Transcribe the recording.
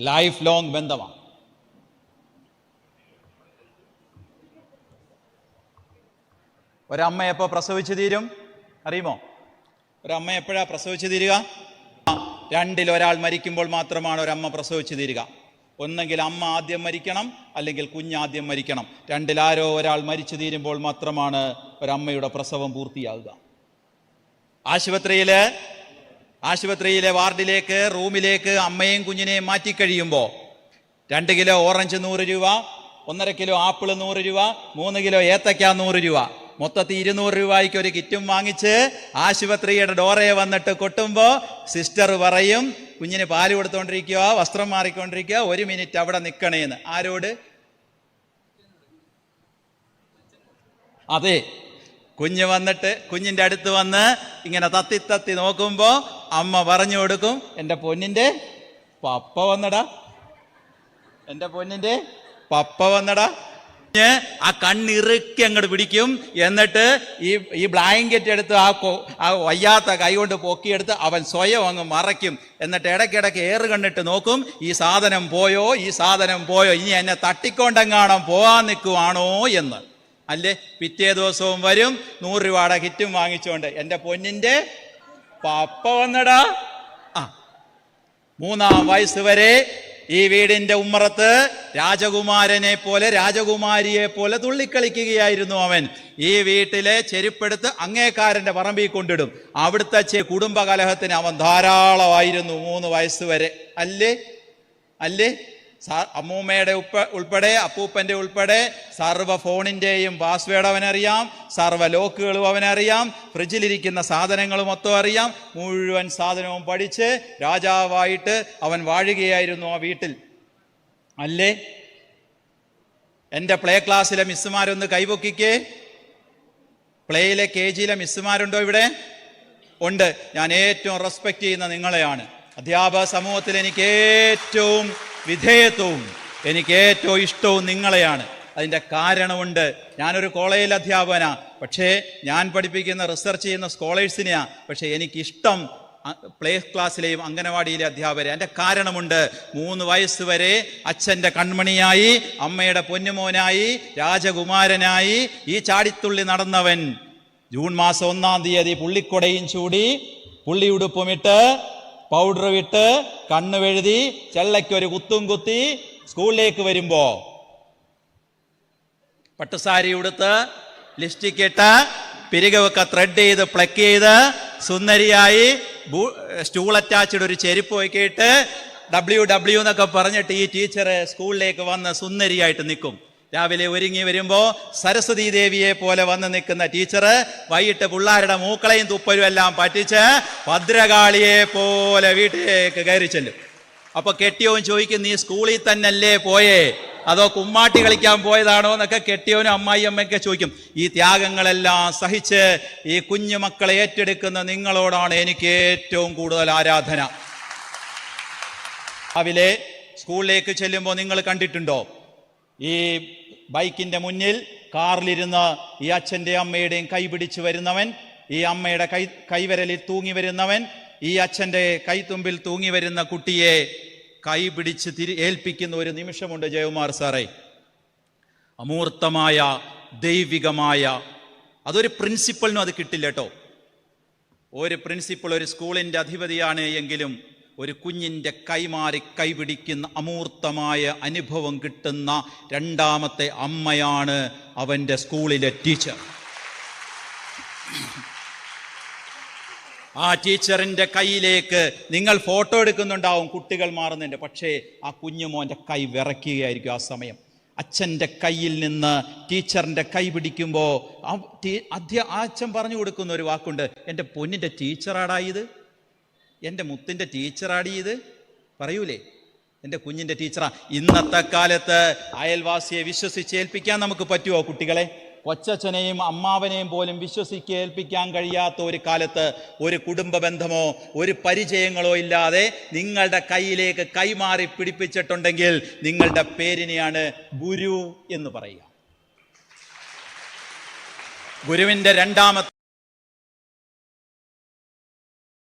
Life long ബന്ധമാണ്. ഒരമ്മ എപ്പോൾ പ്രസവിച്ചു തീരും? അറിയുമോ? ഒരമ്മ എപ്പോഴാ പ്രസവിച്ചു തീരുക? രണ്ടിൽ ഒരാൾ മരിക്കുമ്പോൾ മാത്രമാണ് ഒരമ്മ പ്രസവിച്ചു തീരുക. ഒന്നെങ്കിൽ അമ്മ ആദ്യം മരിക്കണം അല്ലെങ്കിൽ കുഞ്ഞാദ്യം മരിക്കണം. രണ്ടിലാരോ ഒരാൾ മരിച്ചു തീരുമ്പോൾ മാത്രമാണ് ഒരമ്മയുടെ പ്രസവം പൂർത്തിയാകുക ആശുപത്രിയിൽ ആശുപത്രിയിലെ വാർഡിലേക്ക് റൂമിലേക്ക് അമ്മയും കുഞ്ഞിനെയും മാറ്റിക്കഴിയുമ്പോൾ രണ്ട് കിലോ ഓറഞ്ച് നൂറ് രൂപ ഒന്നര കിലോ ആപ്പിൾ നൂറ് രൂപ മൂന്ന് കിലോ ഏത്തക്ക നൂറ് രൂപ. മൊത്തത്തിൽ ഇരുന്നൂറ് രൂപയ്ക്ക് ഒരു കിറ്റും വാങ്ങിച്ച് ആശുപത്രിയുടെ ഡോറയെ വന്നിട്ട് കൊട്ടുമ്പോൾ സിസ്റ്റർ പറയും കുഞ്ഞിന് പാൽ കൊടുത്തോണ്ടിരിക്കുക വസ്ത്രം മാറിക്കൊണ്ടിരിക്കുക ഒരു മിനിറ്റ് അവിടെ നിൽക്കണേന്ന് ആരോട്? അതെ കുഞ്ഞ് വന്നിട്ട് കുഞ്ഞിന്റെ അടുത്ത് വന്ന് ഇങ്ങനെ തത്തി തത്തി നോക്കുമ്പോൾ അമ്മ പറഞ്ഞു കൊടുക്കും എന്റെ പൊന്നിന്റെ പപ്പ വന്നടാ. എന്റെ പൊന്നിന്റെ പപ്പ വന്നടാ. ആ കണ്ണിറുക്കി അങ്ങോട്ട് പിടിക്കും. എന്നിട്ട് ഈ ഈ ബ്ലാങ്കറ്റ് എടുത്ത് ആ ആ വയ്യാത്ത കൈ കൊണ്ട് പൊക്കിയെടുത്ത് അവൻ സ്വയം അങ്ങ് മറയ്ക്കും. എന്നിട്ട് ഇടയ്ക്കിടയ്ക്ക് ഏറ് കണ്ടിട്ട് നോക്കും ഈ സാധനം പോയോ? ഈ സാധനം പോയോ? ഇനി എന്നെ തട്ടിക്കൊണ്ടെങ്ങാണം പോവാൻ നിൽക്കുവാണോ എന്ന്. അല്ലേ? പിറ്റേ ദിവസവും വരും. നൂറ് രൂപയുടെ കിറ്റും വാങ്ങിച്ചുകൊണ്ട് എന്റെ പൊന്നിന്റെ പപ്പ വന്നടാ. ആ. മൂന്നാം വയസ്സ് വരെ ഈ വീടിന്റെ ഉമ്മറത്ത് രാജകുമാരനെ പോലെ രാജകുമാരിയെ പോലെ തുള്ളിക്കളിക്കുകയായിരുന്നു അവൻ. ഈ വീട്ടിലെ ചെരുപ്പെടുത്ത് അങ്ങേക്കാരന്റെ പറമ്പിൽ കൊണ്ടിടും. അവിടുത്തെ കുടുംബകലഹത്തിന് അവൻ ധാരാളമായിരുന്നു മൂന്ന് വയസ്സ് വരെ. അല്ലേ? അല്ലേ? അമ്മൂമ്മയുടെ ഉപ്പ ഉൾപ്പെടെ അപ്പൂപ്പന്റെ ഉൾപ്പെടെ സർവ ഫോണിന്റെയും പാസ്വേഡ് അവനറിയാം സർവ ലോക്കുകളും അവനറിയാം ഫ്രിഡ്ജിലിരിക്കുന്ന സാധനങ്ങളും മൊത്തം അറിയാം. മുഴുവൻ സാധനവും പഠിച്ച് രാജാവായിട്ട് അവൻ വാഴുകയായിരുന്നു ആ വീട്ടിൽ. അല്ലേ? എന്റെ പ്ലേ ക്ലാസ്സിലെ മിസ്സുമാരൊന്ന് കൈപൊക്കിക്കേ. പ്ലേയിലെ കെ ജിയിലെ മിസ്സുമാരുണ്ടോ ഇവിടെ? ഉണ്ട്. ഞാൻ ഏറ്റവും റെസ്പെക്ട് ചെയ്യുന്ന നിങ്ങളെയാണ്. അധ്യാപക സമൂഹത്തിൽ എനിക്ക് ഏറ്റവും വിധേയത്വവും എനിക്ക് ഏറ്റവും ഇഷ്ടവും നിങ്ങളെയാണ്. അതിന്റെ കാരണമുണ്ട്. ഞാനൊരു കോളേജിൽ അധ്യാപകനാ. പക്ഷേ ഞാൻ പഠിപ്പിക്കുന്ന റിസർച്ച് ചെയ്യുന്ന സ്കോളേഴ്സിനെയാണ് പക്ഷേ എനിക്കിഷ്ടം പ്ലേ ക്ലാസ്സിലെയും അംഗനവാടിയിലെ അധ്യാപകരെ. എന്റെ കാരണമുണ്ട്. മൂന്ന് വയസ്സ് വരെ അച്ഛന്റെ കൺമണിയായി അമ്മയുടെ പൊന്നുമോനായി രാജകുമാരനായി ഈ ചാടിത്തുള്ളി നടന്നവൻ. ജൂൺ മാസം ഒന്നാം തീയതി പുള്ളിക്കൊടയും ചൂടി പുള്ളിയുടുപ്പുമിട്ട് പൗഡർ വിട്ട് കണ്ണ് വെഴുതി ചെള്ളയ്ക്കൊരു കുത്തും കുത്തി സ്കൂളിലേക്ക് വരുമ്പോ പട്ടുസാരി ഉടുത്ത് ലിസ്റ്റിക് ഇട്ട് പിരികമൊക്കെ ത്രെഡ് ചെയ്ത് പ്ലക്ക് ചെയ്ത് സുന്ദരിയായി സ്റ്റൂൾ അറ്റാച്ച്ഡ് ഒരു ചെരുപ്പ് വയ്ക്കിയിട്ട് ഡബ്ല്യു ഡബ്ല്യു എന്നൊക്കെ പറഞ്ഞിട്ട് ഈ ടീച്ചർ സ്കൂളിലേക്ക് വന്ന് സുന്ദരിയായിട്ട് നിൽക്കും. രാവിലെ ഒരുങ്ങി വരുമ്പോൾ സരസ്വതി ദേവിയെ പോലെ വന്ന് നിൽക്കുന്ന ടീച്ചർ വൈകിട്ട് പിള്ളാരുടെ മൂക്കളയും തുപ്പലും എല്ലാം പറ്റിച്ച് ഭദ്രകാളിയെ പോലെ വീട്ടിലേക്ക് കയറി ചെല്ലും. അപ്പൊ കെട്ടിയവൻ ചോദിക്കും നീ സ്കൂളിൽ തന്നല്ലേ പോയേ? അതോ കുമ്മാട്ടി കളിക്കാൻ പോയതാണോ? എന്നൊക്കെ കെട്ടിയവനും അമ്മായി അമ്മയൊക്കെ ചോദിക്കും. ഈ ത്യാഗങ്ങളെല്ലാം സഹിച്ച് ഈ കുഞ്ഞു മക്കളെ ഏറ്റെടുക്കുന്ന നിങ്ങളോടാണ് എനിക്ക് ഏറ്റവും കൂടുതൽ ആരാധന. രാവിലെ സ്കൂളിലേക്ക് ചെല്ലുമ്പോൾ നിങ്ങൾ കണ്ടിട്ടുണ്ടോ? ഈ ബൈക്കിന്റെ മുന്നിൽ കാറിലിരുന്ന് ഈ അച്ഛന്റെ അമ്മയുടെയും കൈ പിടിച്ച് വരുന്നവൻ ഈ അമ്മയുടെ കൈ കൈവരലിൽ തൂങ്ങി വരുന്നവൻ ഈ അച്ഛന്റെ കൈത്തുമ്പിൽ തൂങ്ങി വരുന്ന കുട്ടിയെ കൈ പിടിച്ച് തിരി ഏൽപ്പിക്കുന്ന ഒരു നിമിഷമുണ്ട് ജയകുമാർ സാറേ. അമൂർത്തമായ ദൈവികമായ അതൊരു പ്രിൻസിപ്പളിനും അത് കിട്ടില്ല കേട്ടോ. ഒരു പ്രിൻസിപ്പൾ ഒരു സ്കൂളിന്റെ അധിപതിയാണ് എങ്കിലും ഒരു കുഞ്ഞിന്റെ കൈമാറി കൈപിടിക്കുന്ന അമൂർത്തമായ അനുഭവം കിട്ടുന്ന രണ്ടാമത്തെ അമ്മയാണ് അവന്റെ സ്കൂളിലെ ടീച്ചർ. ആ ടീച്ചറിന്റെ കയ്യിലേക്ക് നിങ്ങൾ ഫോട്ടോ എടുക്കുന്നുണ്ടാവും കുട്ടികൾ മാറുന്നുണ്ട് പക്ഷേ ആ കുഞ്ഞുമോന്റെ കൈ വിറയ്ക്കുകയായിരിക്കും ആ സമയം. അച്ഛന്റെ കയ്യിൽ നിന്ന് ടീച്ചറിന്റെ കൈ പിടിക്കുമ്പോൾ ആ ടീ- അധ്യ ആ അച്ഛൻ പറഞ്ഞു കൊടുക്കുന്ന ഒരു വാക്കുണ്ട്. എന്റെ പൊന്നിന്റെ ടീച്ചറാടാ ഇത്. എന്റെ മുത്തിന്റെ ടീച്ചറാടി ഇത്? പറയൂലേ? എന്റെ കുഞ്ഞിന്റെ ടീച്ചറാ. ഇന്നത്തെ കാലത്ത് അയൽവാസിയെ വിശ്വസിച്ച് ഏൽപ്പിക്കാൻ നമുക്ക് പറ്റുമോ കുട്ടികളെ? കൊച്ചച്ഛനെയും അമ്മാവനെയും പോലും വിശ്വസിക്കേൽപ്പിക്കാൻ കഴിയാത്ത ഒരു കാലത്ത് ഒരു കുടുംബ ബന്ധമോ ഒരു പരിചയങ്ങളോ ഇല്ലാതെ നിങ്ങളുടെ കയ്യിലേക്ക് കൈമാറി പിടിപ്പിച്ചിട്ടുണ്ടെങ്കിൽ നിങ്ങളുടെ പേരിനെയാണ് ഗുരു എന്ന് പറയുക. ഗുരുവിന്റെ രണ്ടാമത്തെ